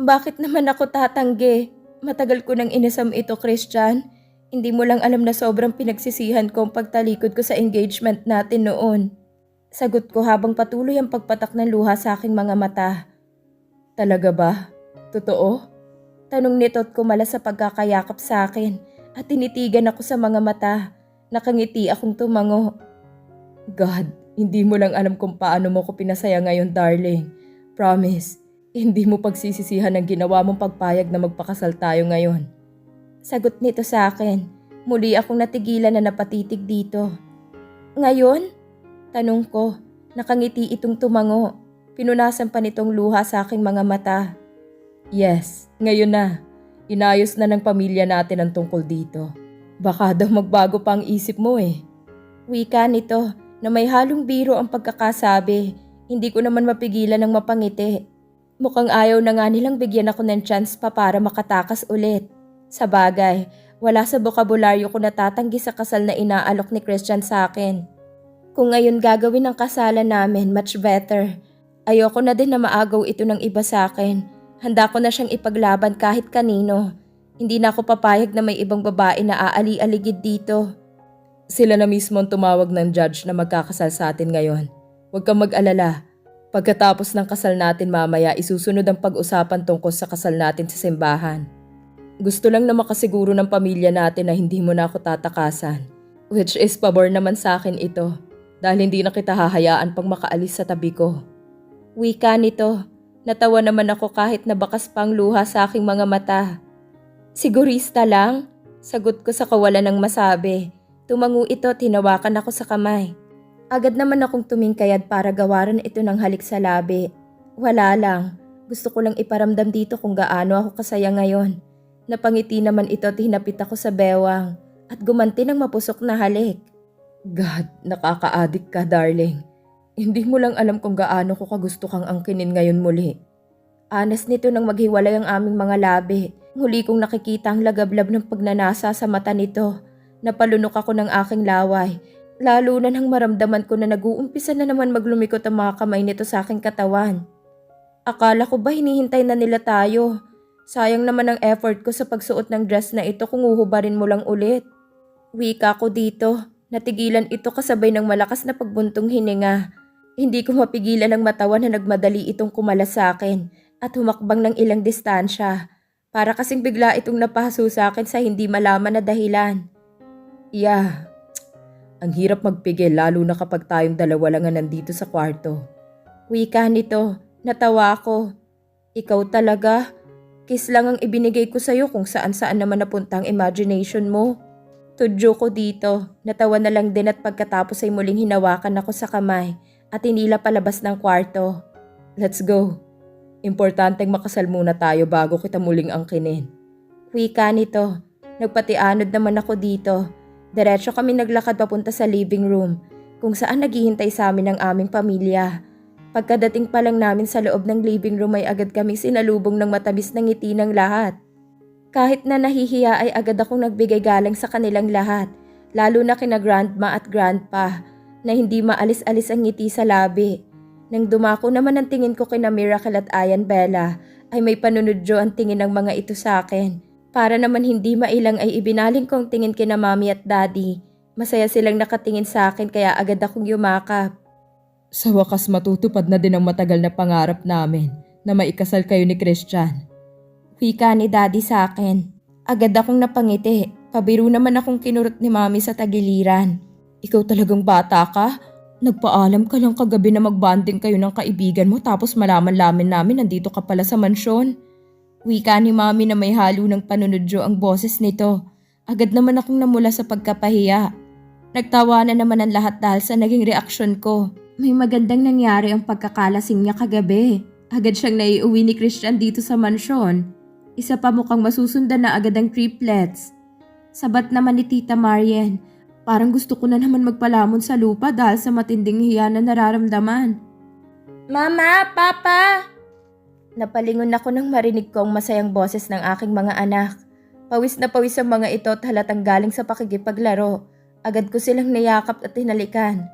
Bakit naman ako tatanggi? Matagal ko nang inasam ito, Christian. Hindi mo lang alam na sobrang pinagsisihan ko ang pagtalikod ko sa engagement natin noon. Sagot ko habang patuloy ang pagpatak ng luha sa aking mga mata. Talaga ba? Totoo? Tanong nito at kumala sa pagkakayakap sa akin at tinitigan ako sa mga mata. Nakangiti akong tumango. God, hindi mo lang alam kung paano mo ko pinasaya ngayon, darling. Promise, hindi mo pagsisisihan ang ginawa mong pagpayag na magpakasal tayo ngayon. Sagot nito sa akin. Muli akong natigilan na napatitig dito. Ngayon? Tanong ko. Nakangiti itong tumango. Pinunasan pa nitong luha sa aking mga mata. Yes, ngayon na. Inayos na ng pamilya natin ang tungkol dito. Baka daw magbago pa ang isip mo eh. Wika nito na may halong biro ang pagkakasabi. Hindi ko naman mapigilan ng mapangiti. Mukhang ayaw na nga nilang bigyan ako ng chance pa para makatakas ulit. Sa bagay, wala sa bokabularyo ko natatanggi sa kasal na inaalok ni Christian sa akin. Kung ngayon gagawin ang kasalan namin, much better. Ayoko na din na maagaw ito ng iba sa akin. Handa ko na siyang ipaglaban kahit kanino. Hindi na ako papayag na may ibang babae na aali-aligid dito. Sila na mismo ang tumawag ng judge na magkakasal sa atin ngayon. Huwag kang mag-alala. Pagkatapos ng kasal natin mamaya, isusunod ang pag-usapan tungkol sa kasal natin sa simbahan. Gusto lang na makasiguro ng pamilya natin na hindi mo na ako tatakasan. Which is pabor naman sa akin ito dahil hindi na kita hahayaan pang makaalis sa tabi ko. Wika nito, natawa naman ako kahit nabakas pang luha sa aking mga mata. Sigurista lang, sagot ko sa kawalan ng masabi. Tumango ito, tinawakan ako sa kamay. Agad naman akong tumingkayad para gawaran ito ng halik sa labi. Wala lang, gusto ko lang iparamdam dito kung gaano ako kasaya ngayon. Napangiti naman ito at hinapit ako sa bewang at gumanti ng mapusok na halik. God, nakaka-addict ka darling. Hindi mo lang alam kung gaano ko kagusto kang angkinin ngayon muli. Anas nito nang maghiwalay ang aming mga labi. Muli kong nakikita ang lagablab ng pagnanasa sa mata nito. Napalunok ako ng aking laway. Lalo na nang maramdaman ko na nag-uumpisa na naman maglumikot ang mga kamay nito sa aking katawan. Akala ko ba hinihintay na nila tayo? Sayang naman ang effort ko sa pagsuot ng dress na ito kung uhubarin mo lang ulit. Wika ko dito. Natigilan ito kasabay ng malakas na pagbuntong hininga. Hindi ko mapigilan ang matawa na nagmadali itong kumala sa akin at humakbang ng ilang distansya. Para kasing bigla itong napahaso sa akin sa hindi malaman na dahilan. Yeah, ang hirap magpigil lalo na kapag tayong dalawa lang ang nandito sa kwarto. Wika nito, natawa ako. Ikaw talaga, kiss lang ang ibinigay ko sa'yo kung saan saan naman napunta ang imagination mo. Tudyo ko dito, natawa na lang din at pagkatapos ay muling hinawakan ako sa kamay at inila palabas ng kwarto. Let's go. Importanteng makasal muna tayo bago kita muling angkinin. Wika nito, nagpatianod naman ako dito. Diretso kami naglakad papunta sa living room kung saan naghihintay sa amin ang aming pamilya. Pagkadating pa lang namin sa loob ng living room ay agad kami sinalubong ng matamis na ngiti ng lahat. Kahit na nahihiya ay agad akong nagbigay galang sa kanilang lahat, lalo na kina grandma at grandpa na hindi maalis-alis ang ngiti sa labi. Nang dumako naman ang tingin ko kina Miracle at Ayan Bella, ay may panunodyo ang tingin ng mga ito sa akin. Para naman hindi mailang ay ibinaling ko ang tingin kina mami at daddy. Masaya silang nakatingin sa akin kaya agad akong yumakap. Sa wakas matutupad na din ang matagal na pangarap namin na maikasal kayo ni Christian. Wika ni daddy sa akin. Agad akong napangiti. Pabiro naman akong kinurot ni mami sa tagiliran. Ikaw talagang bata ka? Nagpaalam ka lang kagabi na magbanding kayo ng kaibigan mo tapos malaman-lamin namin nandito ka pala sa mansyon. Wika ni mami na may halo ng panunodyo ang boses nito. Agad naman akong namula sa pagkapahiya. Nagtawa na naman ang lahat dahil sa naging reaksyon ko. May magandang nangyari ang pagkakalasing niya kagabi. Agad siyang naiuwi ni Christian dito sa mansyon. Isa pa mukhang masusundan na agad ang triplets. Sabat naman ni Tita Marian. Parang gusto ko na naman magpalamon sa lupa dahil sa matinding hiya na nararamdaman. Mama! Papa! Napalingon ako nang marinig ko ang masayang boses ng aking mga anak. Pawis na pawis ang mga ito at halatang galing sa pakikipaglaro. Agad ko silang niyakap at hinalikan.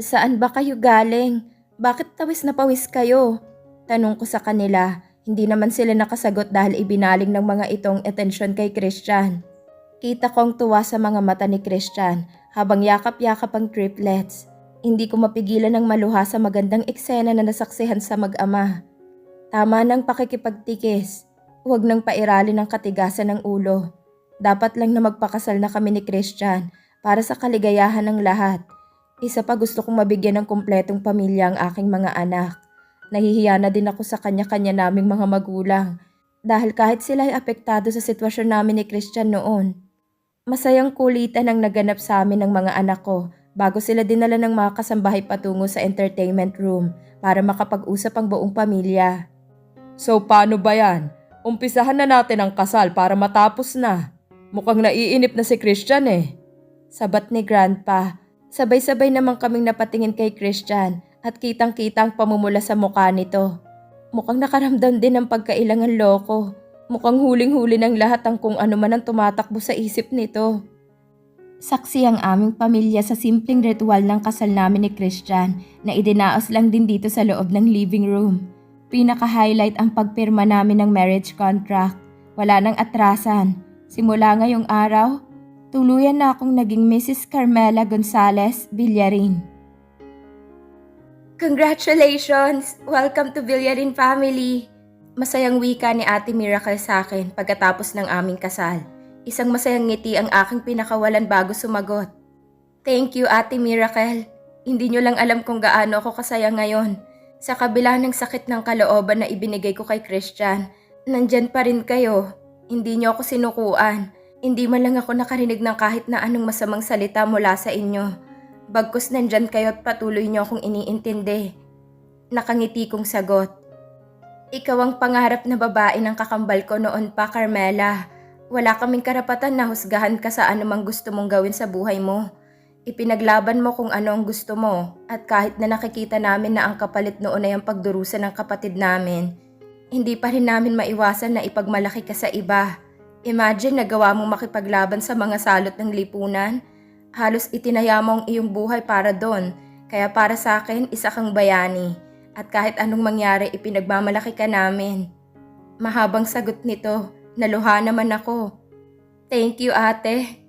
Saan ba kayo galing? Bakit tawis na pawis kayo? Tanong ko sa kanila. Hindi naman sila nakasagot dahil ibinaling ng mga itong atensyon kay Christian. Kita kong tuwa sa mga mata ni Christian habang yakap-yakap ang triplets. Hindi ko mapigilan ng maluha sa magandang eksena na nasaksihan sa mag-ama. Tama ng pakikipagtikis. Huwag nang pairalin ng katigasan ng ulo. Dapat lang na magpakasal na kami ni Christian para sa kaligayahan ng lahat. Isa pa gusto kong mabigyan ng kumpletong pamilya ang aking mga anak. Nahihiya na din ako sa kanya-kanya naming mga magulang dahil kahit sila ay apektado sa sitwasyon namin ni Christian noon. Masayang kulitan ang naganap sa amin ng mga anak ko bago sila dinala ng mga kasambahay patungo sa entertainment room para makapag-usap ang buong pamilya. So paano ba yan? Umpisahan na natin ang kasal para matapos na. Mukhang naiinip na si Christian eh. Sabat ni Grandpa. Sabay-sabay naman kaming napatingin kay Christian at kitang-kitang pamumula sa mukha nito. Mukhang nakaramdam din ng pagkailangan loko. Mukhang huling-huli ng lahat ang kung ano man ang tumatakbo sa isip nito. Saksi ang aming pamilya sa simpleng ritual ng kasal namin ni Christian na idinaos lang din dito sa loob ng living room. Pinaka-highlight ang pagpirma namin ng marriage contract. Wala nang atrasan. Simula ngayong araw, tuluyan na akong naging Mrs. Carmela Gonzalez Villarin. Congratulations! Welcome to Villarin family! Masayang wika ni Ate Miracle sa akin pagkatapos ng aming kasal. Isang masayang ngiti ang aking pinakawalan bago sumagot. Thank you Ate Miracle. Hindi nyo lang alam kung gaano ako kasaya ngayon. Sa kabila ng sakit ng kalooban na ibinigay ko kay Christian, nandyan pa rin kayo. Hindi nyo ako sinukuan. Hindi man lang ako nakarinig ng kahit na anong masamang salita mula sa inyo. Bagkus nandyan kayo at patuloy nyo akong iniintindi. Nakangiti kong sagot. Ikaw ang pangarap na babae ng kakambal ko noon pa, Carmela. Wala kaming karapatan na husgahan ka sa anumang gusto mong gawin sa buhay mo. Ipinaglaban mo kung ano ang gusto mo at kahit na nakikita namin na ang kapalit noon ay ang pagdurusa ng kapatid namin, hindi pa rin namin maiwasan na ipagmalaki ka sa iba. Imagine nagawa mong makipaglaban sa mga salot ng lipunan. Halos itinaya mo ang iyong buhay para doon. Kaya para sa akin, isa kang bayani. At kahit anong mangyari, ipinagmamalaki ka namin. Mahabang sagot nito, naluha naman ako. Thank you ate.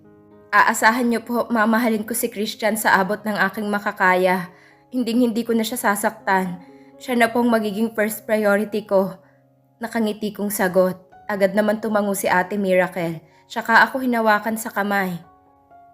Aasahan niyo po, mamahalin ko si Christian sa abot ng aking makakaya. Hinding hindi ko na siya sasaktan. Siya na pong magiging first priority ko. Nakangiti kong sagot. Agad naman tumango si ate Miracle. Tsaka ako hinawakan sa kamay.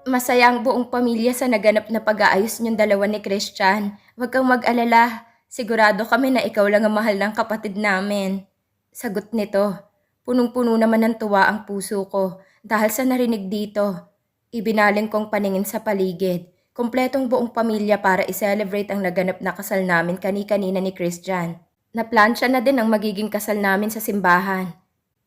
Masaya ang buong pamilya sa naganap na pag-aayos niyong dalawa ni Christian. Huwag kang mag-alala. Sigurado kami na ikaw lang ang mahal ng kapatid namin. Sagot nito. Punong-puno naman ng tuwa ang puso ko dahil sa narinig dito. Ibinaling kong paningin sa paligid. Kompletong buong pamilya para i-celebrate ang naganap na kasal namin kani-kanina ni Christian. Naplansya na din ang magiging kasal namin sa simbahan.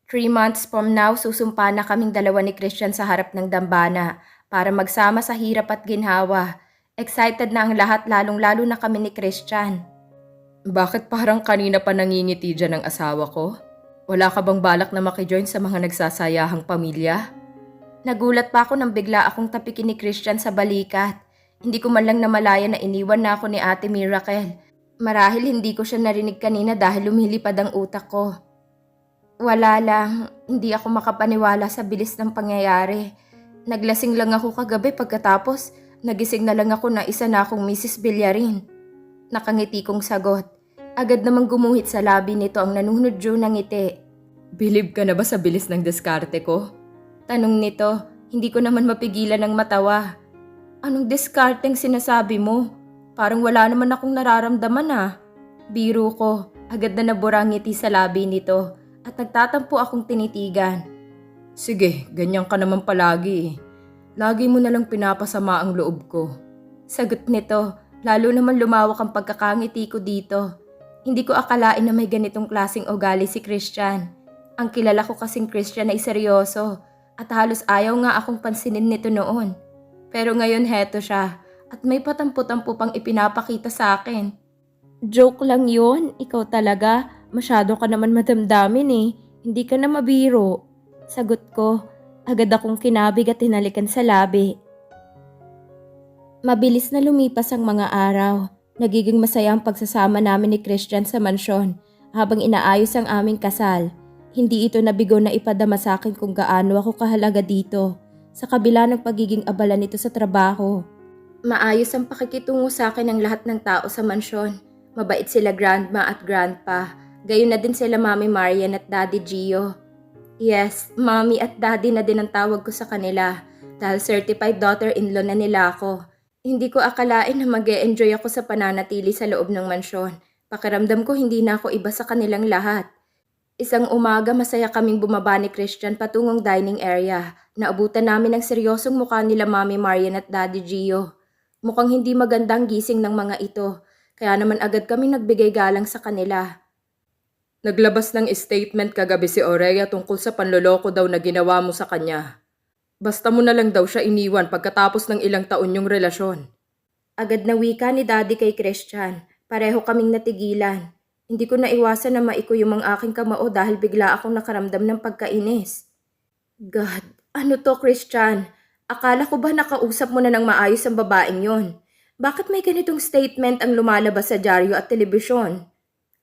Three months from now, susumpa na kaming dalawa ni Christian sa harap ng dambana para magsama sa hirap at ginhawa. Excited na ang lahat lalong-lalo na kami ni Christian. Bakit parang kanina pa nangingiti dyan ang asawa ko? Wala ka bang balak na makijoin sa mga nagsasayahang pamilya? Nagulat pa ako nang bigla akong tapikin ni Christian sa balikat. Hindi ko man lang namalaya na iniwan na ako ni Ate Miracle. Marahil hindi ko siya narinig kanina dahil lumilipad ang utak ko. Wala lang, hindi ako makapaniwala sa bilis ng pangyayari. Naglasing lang ako kagabi pagkatapos nagising na lang ako na isa na akong Mrs. Villarin. Nakangiti kong sagot. Agad namang gumuhit sa labi nito ang nanunodyo ng ngiti. Bilib ka na ba sa bilis ng diskarte ko? Tanong nito, hindi ko naman mapigilan ng matawa. Anong diskarteng sinasabi mo? Parang wala naman akong nararamdaman ah. Biro ko, agad na nabura ngiti sa labi nito at nagtatampo akong tinitigan. Sige, ganyan ka naman palagi eh. Lagi mo na lang pinapasama ang loob ko. Sagot nito, lalo naman lumawak ang pagkakangiti ko dito. Hindi ko akalain na may ganitong klasing ugali si Christian. Ang kilala ko kasing Christian ay seryoso at halos ayaw nga akong pansinin nito noon. Pero ngayon heto siya at may patampo-tampo pang ipinapakita sa akin. Joke lang yun, ikaw talaga. Masyado ka naman madamdamin eh. Hindi ka na mabiro. Sagot ko, agad akong kinabig at hinalikan sa labi. Mabilis na lumipas ang mga araw. Nagiging masaya ang pagsasama namin ni Christian sa mansyon habang inaayos ang aming kasal. Hindi ito nabigo na ipadama sa akin kung gaano ako kahalaga dito sa kabila ng pagiging abala nito sa trabaho. Maayos ang pakikitungo sa akin ng lahat ng tao sa mansyon. Mabait sila grandma at grandpa. Gayon na din sila Mami Marian at Daddy Gio. Yes, Mami at Daddy na din ang tawag ko sa kanila dahil certified daughter-in-law na nila ako. Hindi ko akalain na mag enjoy ako sa pananatili sa loob ng mansyon. Pakiramdam ko hindi na ako iba sa kanilang lahat. Isang umaga masaya kaming bumaba ni Christian patungong dining area. Naabutan namin ang seryosong mukha nila Mami Marian at Daddy Gio. Mukhang hindi magandang gising ng mga ito, kaya naman agad kami nagbigay galang sa kanila. Naglabas ng statement kagabi si Aurea tungkol sa panloloko daw na ginawa mo sa kanya. Basta mo na lang daw siya iniwan pagkatapos ng ilang taon yung relasyon. Agad na wika ni Daddy kay Christian. Pareho kaming natigilan. Hindi ko naiwasan na maiko yung mga aking kamao dahil bigla akong nakaramdam ng pagkainis. God, ano to Christian? Akala ko ba nakausap mo na ng maayos ang babaeng yon? Bakit may ganitong statement ang lumalabas sa dyaryo at telebisyon?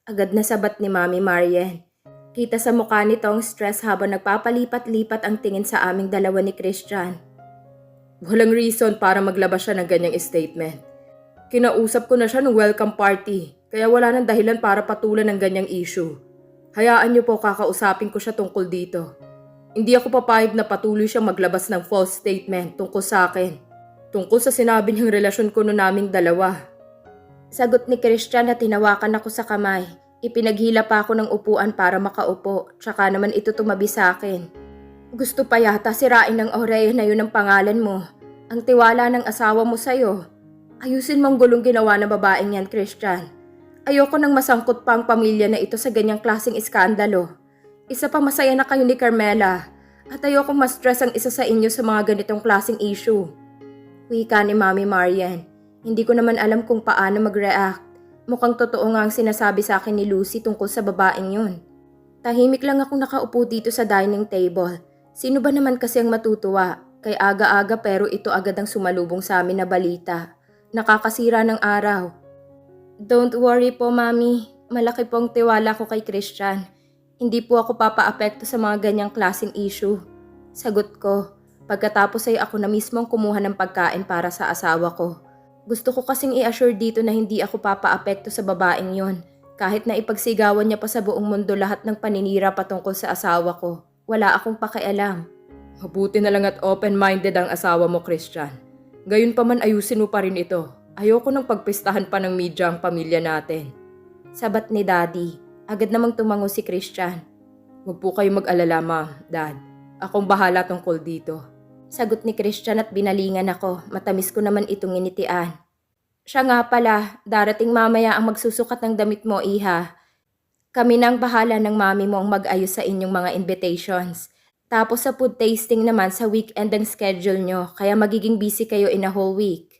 Agad na sabat ni Mami Marian. Kita sa mukha nito ang stress habang nagpapalipat-lipat ang tingin sa aming dalawa ni Christian. Walang reason para maglabas siya ng ganyang statement. Kinausap ko na siya ng welcome party, kaya wala nang dahilan para patulan ng ganyang issue. Hayaan niyo po kakausapin ko siya tungkol dito. Hindi ako papayag na patuloy siyang maglabas ng false statement tungkol sa akin. Tungkol sa sinabi niyang relasyon ko no naming dalawa. Sagot ni Christian na tinawakan ako sa kamay. Ipinaghila pa ako ng upuan para makaupo, tsaka naman ito tumabi sa akin. Gusto pa yata sirain ng Aurea na yun ang pangalan mo. Ang tiwala ng asawa mo sa'yo. Ayusin mong gulong ginawa ng babaeng yan, Christian. Ayoko nang masangkot pa ang pamilya na ito sa ganyang klaseng iskandalo. Isa pa masaya na kayo ni Carmela. At ayokong ma-stress ang isa sa inyo sa mga ganitong klaseng issue. Wika ni Mami Marian. Hindi ko naman alam kung paano mag-react. Mukhang totoo nga ang sinasabi sa akin ni Lucy tungkol sa babaeng yun. Tahimik lang akong nakaupo dito sa dining table. Sino ba naman kasi ang matutuwa? Kay aga-aga pero ito agad ang sumalubong sa amin na balita. Nakakasira ng araw. Don't worry po, Mami. Malaki po ang tiwala ko kay Christian. Hindi po ako papaapekto sa mga ganyang klaseng issue. Sagot ko. Pagkatapos ay ako na mismong kumuha ng pagkain para sa asawa ko. Gusto ko kasing i-assure dito na hindi ako papaapekto sa babaeng yon. Kahit na ipagsigawan niya pa sa buong mundo lahat ng paninira patungkol sa asawa ko. Wala akong pakialam. Mabuti na lang at open-minded ang asawa mo, Christian. Gayon pa man ayusin mo pa rin ito. Ayoko nang pagpistahan pa ng media ang pamilya natin. Sabat ni Daddy. Agad namang tumango si Christian. Huwag po kayo mag-alala, ma'am, dad. Akong bahala tungkol dito. Sagot ni Christian at binalingan ako. Matamis ko naman itong initian. Siya nga pala, darating mamaya ang magsusukat ng damit mo, Iha. Kami nang bahala ng mami mo ang mag-ayos sa inyong mga invitations. Tapos sa food tasting naman sa weekend ang schedule nyo, kaya magiging busy kayo in a whole week.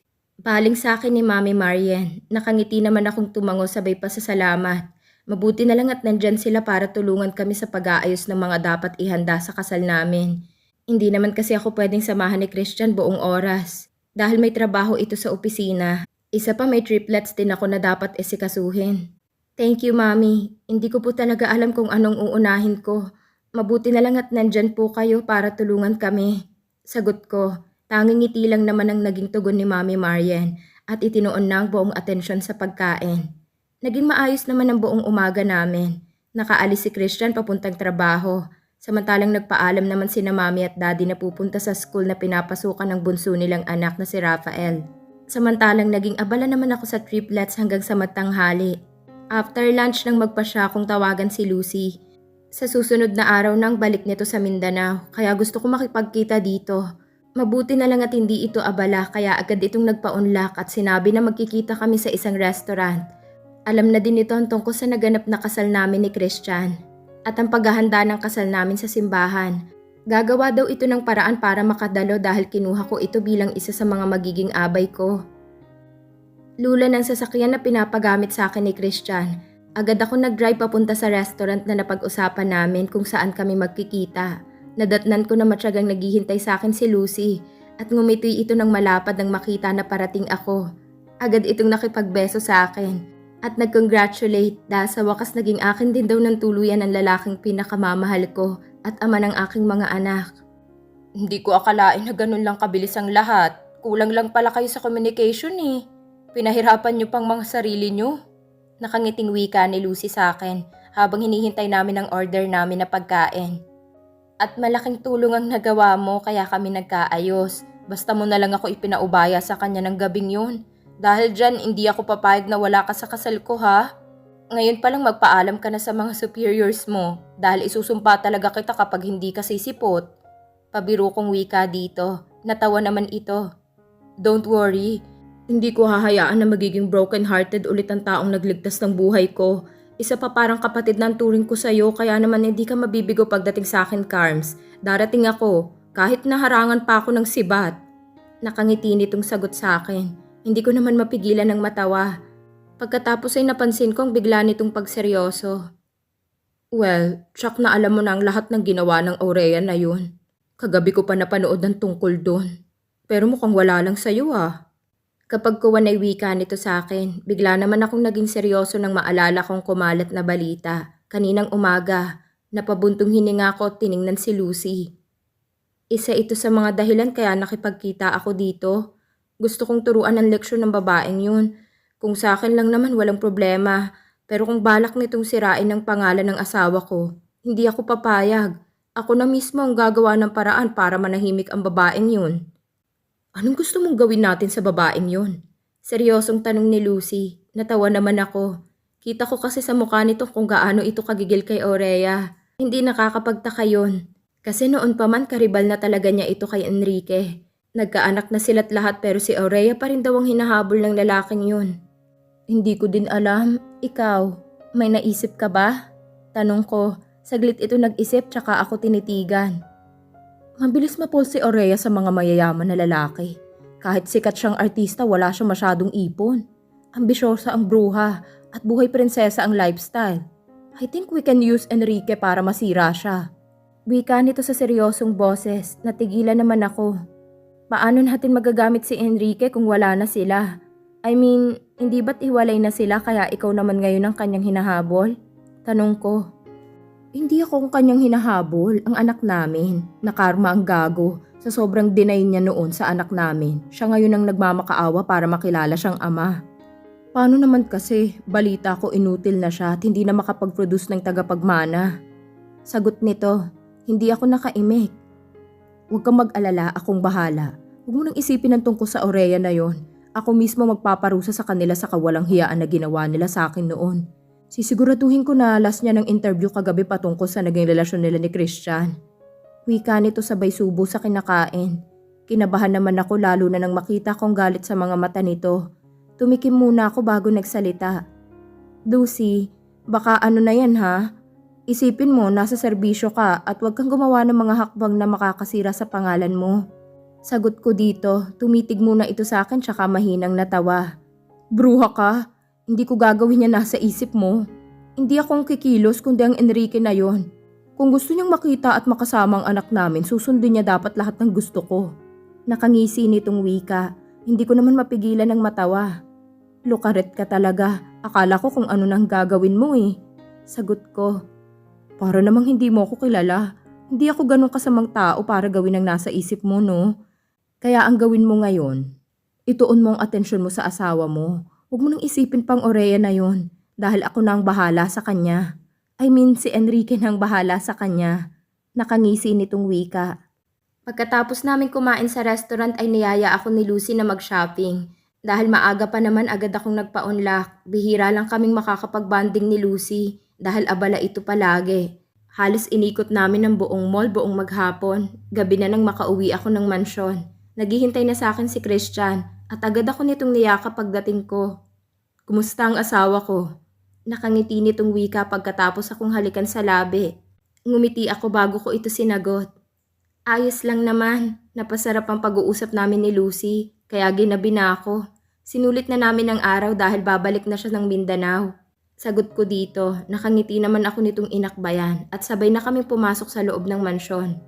Baling sa akin ni Mami Marian, nakangiti naman akong tumango sabay pa sa salamat. Mabuti na lang at nandyan sila para tulungan kami sa pag-aayos ng mga dapat ihanda sa kasal namin. Hindi naman kasi ako pwedeng samahan ni Christian buong oras. Dahil may trabaho ito sa opisina, isa pa may triplets din ako na dapat esikasuhin. Thank you, Mami. Hindi ko po talaga alam kung anong uunahin ko. Mabuti na lang at nandyan po kayo para tulungan kami. Sagot ko, tanging ngiti lang naman ang naging tugon ni Mami Marian at itinoon na ang buong atensyon sa pagkain. Naging maayos naman ang buong umaga namin. Nakaalis si Christian papuntang trabaho. Samantalang nagpaalam naman sina mami at daddy na pupunta sa school na pinapasukan ng bunso nilang anak na si Rafael. Samantalang naging abala naman ako sa triplets hanggang sa matanghali. After lunch nang magpa siya kung tawagan si Lucy. Sa susunod na araw nang balik nito sa Mindanao kaya gusto ko makipagkita dito. Mabuti na lang at hindi ito abala kaya agad itong nagpaunlak at sinabi na magkikita kami sa isang restaurant. Alam na din ito ang tungkol sa naganap na kasal namin ni Christian at ang paghahanda ng kasal namin sa simbahan. Gagawa daw ito ng paraan para makadalo dahil kinuha ko ito bilang isa sa mga magiging abay ko. Lula ng sasakyan na pinapagamit sa akin ni Christian. Agad ako nag-drive papunta sa restaurant na napag-usapan namin kung saan kami magkikita. Nadatnan ko na matyagang naghihintay sa akin si Lucy at ngumiti ito ng malapad nang makita na parating ako. Agad itong nakipagbeso sa akin At nag-congratulate dahil sa wakas naging akin din daw ng tuluyan ng lalaking pinakamamahal ko at ama ng aking mga anak. Hindi ko akalain na ganun lang kabilis ang lahat. Kulang lang pala kayo sa communication eh. Pinahirapan niyo pang mga sarili niyo. Nakangiting wika ni Lucy sa akin habang hinihintay namin ang order namin na pagkain. At malaking tulong ang nagawa mo kaya kami nagkaayos. Basta mo na lang ako ipinaubaya sa kanya ng gabing yun. Dahil dyan, hindi ako papayag na wala ka sa kasal ko ha. Ngayon pa lang magpaalam ka na sa mga superiors mo dahil isusumpa talaga kita kapag hindi ka sisipot. Pabiro kong wika dito. Natawa naman ito. Don't worry. Hindi ko hahayaan na magiging broken-hearted ulit ang taong nagligtas ng buhay ko. Isa pa parang kapatid ng turing ko sa'yo kaya naman hindi ka mabibigo pagdating sa akin, Carms. Darating ako, kahit naharangan pa ako ng sibat. Nakangiti nitong sagot sa akin. Hindi ko naman mapigilan ng matawa. Pagkatapos ay napansin kong bigla nitong pagseryoso. Well, tsak na alam mo na ang lahat ng ginawa ng Aurea na yun. Kagabi ko pa napanood ng tungkol doon. Pero mukhang wala lang sa'yo ah. Kapag kuwan ay wika nito sa akin, bigla naman akong naging seryoso nang maalala kong kumalat na balita. Kaninang umaga, napabuntong hininga ko at tiningnan si Lucy. Isa ito sa mga dahilan kaya nakipagkita ako dito. Gusto kong turuan ng leksyon ng babaeng yun. Kung sa akin lang naman walang problema. Pero kung balak nitong sirain ang pangalan ng asawa ko, hindi ako papayag. Ako na mismo ang gagawa ng paraan para manahimik ang babaeng yun. Anong gusto mong gawin natin sa babaeng yun? Seryosong tanong ni Lucy. Natawa naman ako. Kita ko kasi sa mukha nito kung gaano ito kagigil kay Aurea. Hindi nakakapagtaka yun. Kasi noon pa man karibal na talaga niya ito kay Enrique. Nagkaanak na sila't lahat pero si Aurea pa rin daw ang hinahabol ng lalaking yun. Hindi ko din alam. Ikaw, may naisip ka ba? Tanong ko. Saglit ito nag-isip tsaka ako tinitigan. Mabilis mapul si Aurea sa mga mayayaman na lalaki. Kahit sikat siyang artista, wala siyang masyadong ipon. Ambisyosa ang bruha at buhay prinsesa ang lifestyle. I think we can use Enrique para masira siya. Wika nito sa seryosong boses, natigilan naman ako. Paano natin magagamit si Enrique kung wala na sila? I mean, hindi ba't iwalay na sila kaya ikaw naman ngayon ang kanyang hinahabol? Tanong ko. Hindi ako ang kanyang hinahabol, ang anak namin. Nakarma ang gago sa sobrang deny niya noon sa anak namin. Siya ngayon ang nagmamakaawa para makilala siyang ama. Paano naman kasi, balita ko inutil na siya at hindi na makapag-produce ng tagapagmana. Sagot nito, hindi ako nakaimik. Huwag kang mag-alala, akong bahala. Huwag mo nang isipin ang tungkol sa Aurea na yon. Ako mismo magpaparusa sa kanila sa kawalang hiyaan na ginawa nila sa akin noon. Sisiguraduhin ko na last niya ng interview kagabi patungkol sa naging relasyon nila ni Christian. Wika nito sabay subo sa kinakain. Kinabahan naman ako lalo na nang makita kong galit sa mga mata nito. Tumikim muna ako bago nagsalita. Lucy, baka ano na yan ha? Isipin mo nasa serbisyo ka at huwag kang gumawa ng mga hakbang na makakasira sa pangalan mo. Sagot ko dito, tumitig muna ito sa akin tsaka mahinang natawa. Bruha ka? Hindi ko gagawin yan nasa isip mo. Hindi akong kikilos kundi ang Enrique na yon. Kung gusto niyang makita at makasama ang anak namin, susundin niya dapat lahat ng gusto ko. Nakangisi nitong wika. Hindi ko naman mapigilan ng matawa. Lukaret ka talaga. Akala ko kung ano nang gagawin mo eh. Sagot ko. Para namang hindi mo ako kilala. Hindi ako ganun kasamang tao para gawin ang nasa isip mo, no? Kaya ang gawin mo ngayon, ituon mo ang atensyon mo sa asawa mo. Huwag mo nang isipin pang Aurea na yon dahil ako na ang bahala sa kanya. I mean, si Enrique na ang bahala sa kanya. Nakangisi nitong wika. Pagkatapos namin kumain sa restaurant ay niyaya ako ni Lucy na mag-shopping. Dahil maaga pa naman agad akong nagpa-unlock, bihira lang kaming makakapag-banding ni Lucy dahil abala ito palagi. Halos inikot namin ang buong mall buong maghapon. Gabi na nang makauwi ako ng mansyon. Naghihintay na sa akin si Christian at agad ako nitong niyaka pagdating ko. Kumusta ang asawa ko? Nakangiti nitong wika pagkatapos akong halikan sa labi. Ngumiti ako bago ko ito sinagot. Ayos lang naman. Napasarap ang pag-uusap namin ni Lucy, kaya ginabi na ako. Sinulit na namin ang araw dahil babalik na siya ng Mindanao. Sagot ko dito, nakangiti naman ako nitong inakbayan at sabay na kaming pumasok sa loob ng mansyon.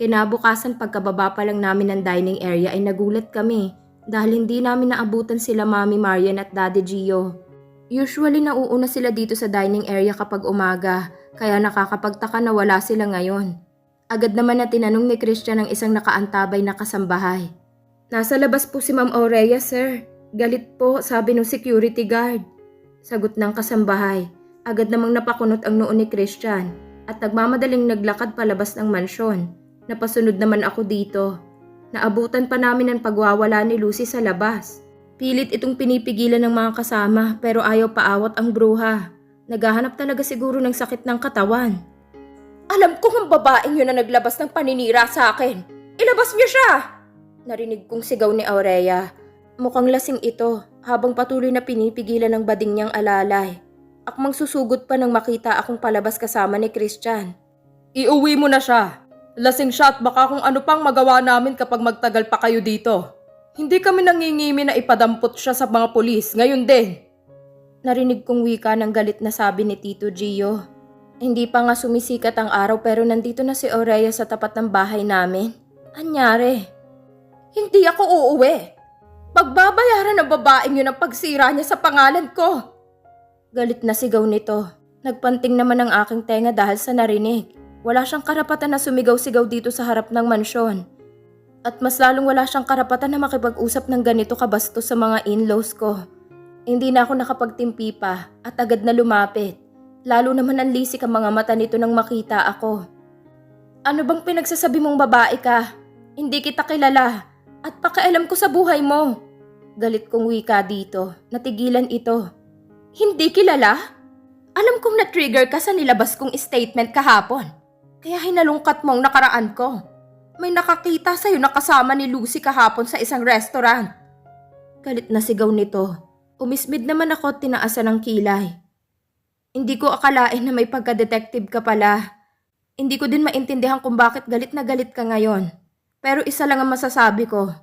Kinabukasan pagkababa pa lang namin ng dining area ay nagulat kami dahil hindi namin naabutan sila Mami Marian at Daddy Gio. Usually nauuna sila dito sa dining area kapag umaga, kaya nakakapagtaka na wala sila ngayon. Agad naman na tinanong ni Christian ang isang nakaantabay na kasambahay. Nasa labas po si Ma'am Aurea, sir. Galit po, sabi ng security guard. Sagot ng kasambahay. Agad namang napakunot ang noo ni Christian at nagmamadaling naglakad palabas ng mansyon. Napasunod naman ako dito. Naabutan pa namin ang pagwawala ni Lucy sa labas. Pilit itong pinipigilan ng mga kasama pero ayaw paawat ang bruha. Naghahanap talaga siguro ng sakit ng katawan. Alam ko ang babaeng yun na naglabas ng paninira sa akin. Ilabas niyo siya! Narinig kong sigaw ni Aurea. Mukhang lasing ito habang patuloy na pinipigilan ng bading niyang alalay. Akmang susugod pa nang makita akong palabas kasama ni Christian. Iuwi mo na siya. Lasing siya at baka kung ano pang magawa namin kapag magtagal pa kayo dito. Hindi kami nangingimi na ipadampot siya sa mga pulis. Ngayon din. Narinig kong wika ng galit na sabi ni Tito Gio. Hindi pa nga sumisikat ang araw pero nandito na si Aurea sa tapat ng bahay namin. Anyari? Hindi ako uuwi. Pagbabayaran ng babaeng yun ang pagsira niya sa pangalan ko. Galit na sigaw nito. Nagpanting naman ang aking tenga dahil sa narinig. Wala siyang karapatan na sumigaw-sigaw dito sa harap ng mansyon. At mas lalong wala siyang karapatan na makipag-usap ng ganito kabastos sa mga in-laws ko. Hindi na ako nakapagtimpi pa at agad na lumapit. Lalo naman ang lisik ang mga mata nito nang makita ako. Ano bang pinagsasabi mong babae ka? Hindi kita kilala at pakialam ko sa buhay mo. Galit kong wika dito. Natigilan ito. Hindi kilala? Alam kong na-trigger ka sa nilabas kong statement kahapon. Kaya hinalungkat mo ang nakaraan ko. May nakakita sa'yo na kasama ni Lucy kahapon sa isang restaurant. Galit na sigaw nito. Umismid naman ako at tinaasan ng kilay. Hindi ko akalain na may pagka-detective ka pala. Hindi ko din maintindihan kung bakit galit na galit ka ngayon. Pero isa lang ang masasabi ko.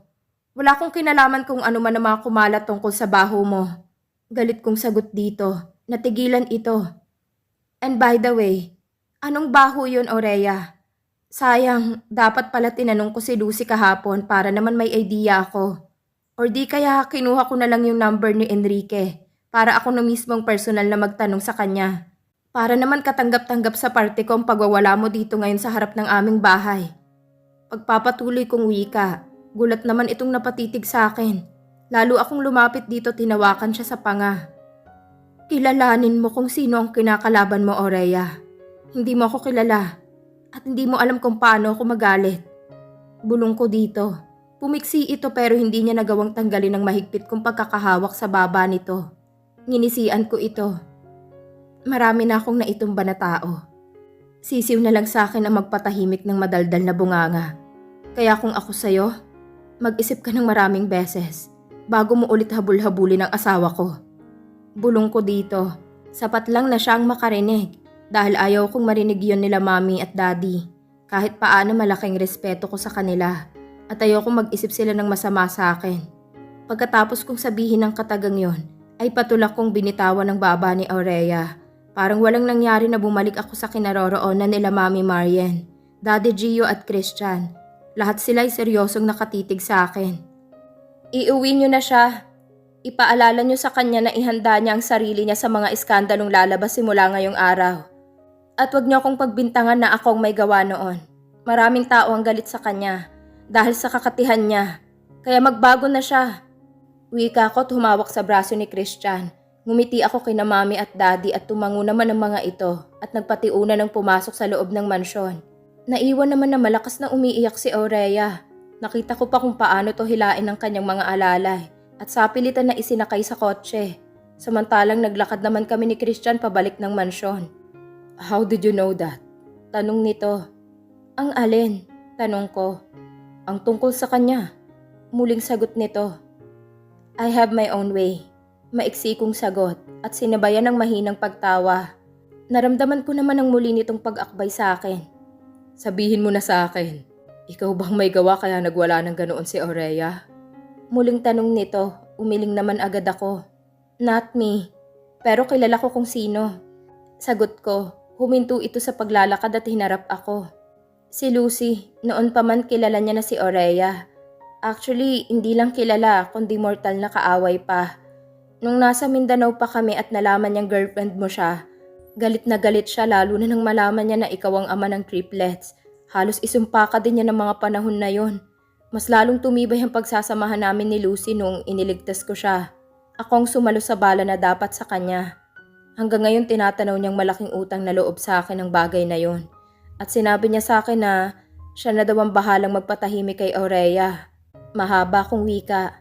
Wala akong kinalaman kung ano man ang mga kumalat tungkol sa baho mo. Galit kong sagot dito. Natigilan ito. And by the way, anong baho yun, Aurea? Sayang, dapat pala tinanong ko si Lucy kahapon para naman may idea ako. Or di kaya kinuha ko na lang yung number ni Enrique para ako na mismong personal na magtanong sa kanya. Para naman katanggap-tanggap sa parte ko ang pagwawala mo dito ngayon sa harap ng aming bahay. Pagpapatuloy kong wika, gulat naman itong napatitig sa akin. Lalo akong lumapit dito tinawakan siya sa panga. Kilalanin mo kung sino ang kinakalaban mo, Aurea. Hindi mo ako kilala at hindi mo alam kung paano ako magalit. Bulong ko dito. Pumiksi ito pero hindi niya nagawang tanggalin ng mahigpit kong pagkakahawak sa baba nito. Nginisian ko ito. Marami na akong naitumba na tao. Sisiw na lang sa akin ang magpatahimik ng madaldal na bunganga. Kaya kung ako sa'yo, mag-isip ka ng maraming beses bago mo ulit habul-habulin ang asawa ko. Bulong ko dito, sapat lang na siyang makarinig dahil ayaw kong marinig yon nila mami at daddy. Kahit paano malaking respeto ko sa kanila at ayaw kong mag-isip sila ng masama sa akin. Pagkatapos kong sabihin ng katagang yon, ay patulak kong binitawan ng baba ni Aurea. Parang walang nangyari na bumalik ako sa kinaroroonan nila Mami Marian, Daddy Gio at Christian. Lahat sila ay seryosong nakatitig sa akin. Iuwi niyo na siya. Ipaalala niyo sa kanya na ihanda niya ang sarili niya sa mga iskandalong lalabas simula ngayong araw. At wag niyo akong pagbintangan na akong may gawa noon. Maraming tao ang galit sa kanya dahil sa kakatihan niya. Kaya magbago na siya. Wika ko humawak sa braso ni Christian. Ngumiti ako kina mami at daddy at tumango naman ang mga ito at nagpatiuna ng pumasok sa loob ng mansyon. Naiwan naman na malakas na umiiyak si Aurea. Nakita ko pa kung paano to hilain ng kanyang mga alalay at sapilitan na isinakay sa kotse. Samantalang naglakad naman kami ni Christian pabalik ng mansyon. How did you know that? Tanong nito. Ang alin? Tanong ko. Ang tungkol sa kanya. Muling sagot nito. I have my own way. Maiksi kong sagot at sinabayan ng mahinang pagtawa. Naramdaman ko naman ang muli nitong pag-akbay sa akin. Sabihin mo na sa akin, ikaw bang may gawa kaya nagwala ng ganoon si Aurea? Muling tanong nito, umiling naman agad ako. Not me, pero kilala ko kung sino. Sagot ko, huminto ito sa paglalakad at hinarap ako. Si Lucy, noon pa man kilala niya na si Aurea. Actually, hindi lang kilala kundi mortal na kaaway pa. Nung nasa Mindanao pa kami at nalaman niyang girlfriend mo siya, galit na galit siya lalo na nang malaman niya na ikaw ang ama ng triplets. Halos isumpa ka din niya ng mga panahon na yon. Mas lalong tumibay ang pagsasamahan namin ni Lucy nung iniligtas ko siya. Ako ang sumalo sa bala na dapat sa kanya. Hanggang ngayon tinatanaw niyang malaking utang na loob sa akin ang bagay na yon. At sinabi niya sa akin na siya na daw ang bahalang magpatahimik kay Aurea. Mahaba kong wika.